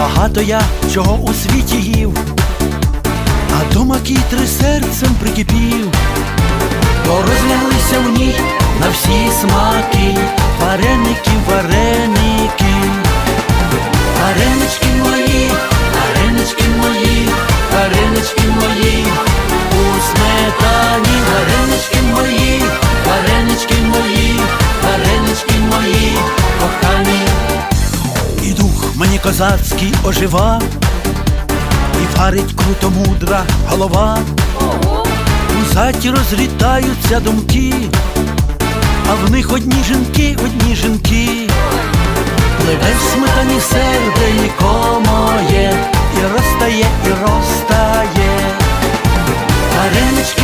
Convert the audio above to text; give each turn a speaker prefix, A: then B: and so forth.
A: Багато я чого у світі їв, а дома кітри серцем прикипів, козацький ожива, і варить круто мудра голова, у заті розрітаються думки, а в них одні жінки, одні жінки, пливе в сметані серде нікомоє, і розтає, і розтає. Варенички